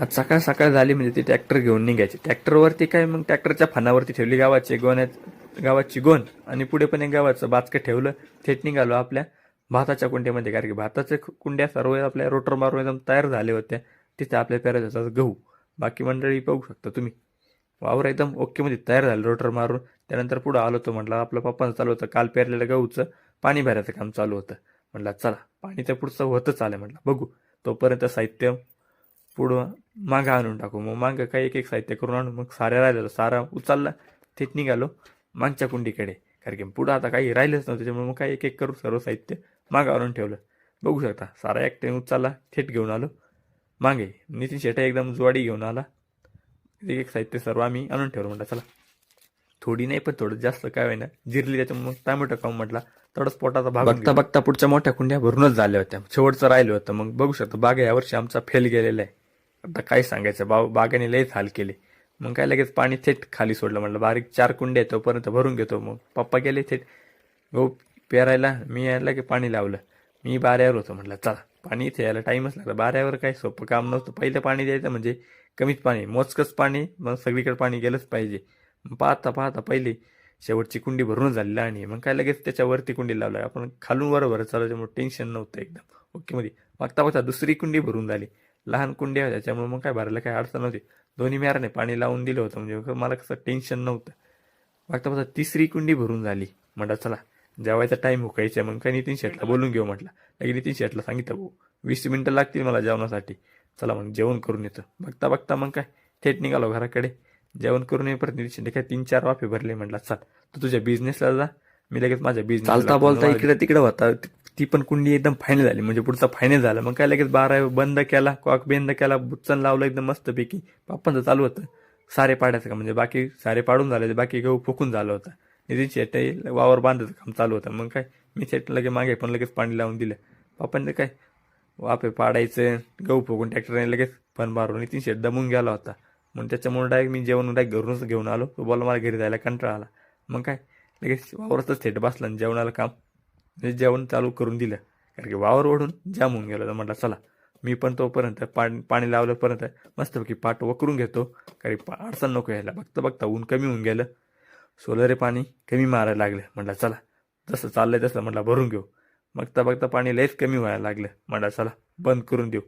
आज सकाळ सकाळ झाली म्हणजे ती ट्रॅक्टर घेऊन निघायची. ट्रॅक्टरवरती काय मग ट्रॅक्टरच्या फानावरती ठेवली गावाची गोन गावाची गोण आणि पुढे पण एक गावाचं बाचकं ठेवलं. थेट निघालो आपल्या भाताच्या कुंड्यामध्ये कारण की भाताच्या कुंड्या सर्व आपल्या रोटर मारून एकदम तयार झाले होत्या तिथे आपल्या पेरायचा गहू. बाकी मंडळी बघू शकता तुम्ही. वावर एकदम ओकेमध्ये तयार झालं रोटर मारून. त्यानंतर पुढं आलो तो म्हटलं आपलं पप्पांचं चालू होतं काल पेरलेलं गहूचं पाणी भरायचं काम चालू होतं. म्हटलं चला पाणी तर पुढचं होतच आलं म्हटलं बघू. तोपर्यंत साहित्य पुढं मागं आणून टाकू. मग मागं काही एक एक साहित्य करून आणून मग साऱ्या राहिलेलं सारा उचलला थेट निघालो मागच्या कुंडीकडे. कारण की पुढं आता काही राहिलंच नव्हतं त्याच्यामुळे मग काही एक एक करून सर्व साहित्य मागं आणून ठेवलं. बघू शकता सारा एकट्याने उचलला थेट घेऊन आलो. मागे नितीन शेटा एकदम ज्वाडी घेऊन आला. एक एक साहित्य सर्व आम्ही आणून ठेवलं. म्हटलं चला. थोडी नाही पण थोडं जास्त काय होईना. जिरली त्याच्यामुळे मग टॅमॅटो खाऊन म्हटलं थोडंच पोटाचा भाग बघता बघता पुढच्या मोठ्या कुंड्या भरूनच झाल्या होत्या. शेवटचं राहिलं होतं. मग बघू शकतो बाग यावर्षी आमचा फेल गेलेला आहे. आता काय सांगायचं? बा बागाने लयच हाल केले. मग काय लगेच पाणी थेट खाली सोडलं म्हटलं बारीक चार कुंड्या आहेत तोपर्यंत भरून घेतो. मग पप्पा गेले थेट. गहू पेरायला मी यायला की पाणी लावलं. मी बाऱ्यावर होतो म्हटलं चला पाणी इथे यायला टाईमच लागला. बाऱ्यावर काय सोपं काम नव्हतं. पहिलं पाणी द्यायचं म्हणजे कमीच पाणी मोजकंच पाणी मग सगळीकडे पाणी गेलंच पाहिजे. पाहता पाहता पहिले शेवटची कुंडी भरून झालेली आणि मग काय लगेच त्याच्यावरती कुंडी लावलं. आपण खालून बरोबर चालू त्यामुळे टेन्शन नव्हतं एकदम. ओके मध्ये. मागता बघता दुसरी कुंडी भरून झाली. लहान कुंडी होत्या त्याच्यामुळे मग काय भरायला काय अडचण नव्हती. दोन्ही मेराने पाणी लावून दिलं होतं म्हणजे मला कसं टेन्शन नव्हतं. मागता बघता तिसरी कुंडी भरून झाली म्हटलं चला जेवायचा टाईम हुकायचा मग काय नितीन शेटला बोलून घेऊ म्हटलं. लगे नितीन शेटला सांगितलं भाऊ वीस मिनिटं लागतील मला जेवणासाठी. चला मग जेवण करून येतो. बघता बघता मग काय थेट निघालो घराकडे. जेवण करून येईपर्यंत नितीन शेट्टे काय तीन चार वाफे भरले म्हटलं चल तू तुझ्या बिझनेसला जा. मी लगेच माझ्या बिझनेस चालता बोलता इकडे तिकडे होता ती पण कुंडी एकदम फायनल झाली. म्हणजे पुढचा फायनल झाला. मग काय लगेच बारा बंद केला कॉक बंद केला बुच्चन लावलं एकदम मस्तपैकी. पप्पांचं चालू होतं. सारे पाडायचं का म्हणजे बाकी सारे पाडून झाले. बाकी गहू फुकून झालं होतं. नितीन शेट्टी वावर बांधायचं काम चालू होतं. मग काय? मी शेट लगे मागे पण लगेच पाणी लावून दिलं. पापांनी काय? वापे पाडायचं गहू फुकून ट्रॅक्टरने लगेच पण मारून नितीन शेट दमून गेला होता. मग त्याच्यामुळे डायरेक्ट मी जेवण डायरेक्ट घरूनच घेऊन आलो. तो बोला मला घरी जायला कंटाळा आला. मग काय? लगेच वावरतच थेट बसला आणि जेवणाला काम म्हणजे जेवण चालू करून दिलं. कारण की वावर ओढून जाम होऊन गेलं. तर म्हटलं चला मी पण तोपर्यंत पाणी पाणी लावल्यापर्यंत मस्तपैकी पाठ वकरून घेतो. कारण पा- अडचण नको यायला. बघता बघता ऊन कमी होऊन गेलं. सोलरे पाणी कमी मारायला लागलं. म्हटलं चला जसं चाललंय तसं म्हटलं भरून घेऊ. बघता बघता पाणी लयच कमी व्हायला लागलं. म्हटलं चला बंद करून देऊ.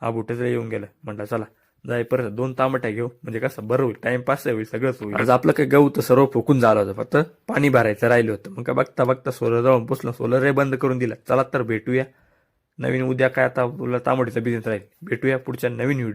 हा बुटेचं येऊन गेलं. म्हटलं चला जाई परत दोन तांबट्या घेऊ. म्हणजे कसं बरं होईल. टाइमपास होईल सगळंच होईल. आज आपलं काय गहू तर सर्व फुकून झालं होतं फक्त पाणी भरायचं राहिलं होतं. मग काय बघता बघता सोलर जाऊन पुसलं. सोलर बंद करून दिला. चला तर भेटूया. नवीन उद्या काय आता तुला तांबडीचा बिझनेस राहील. भेटूया पुढच्या नवीन व्हिडिओ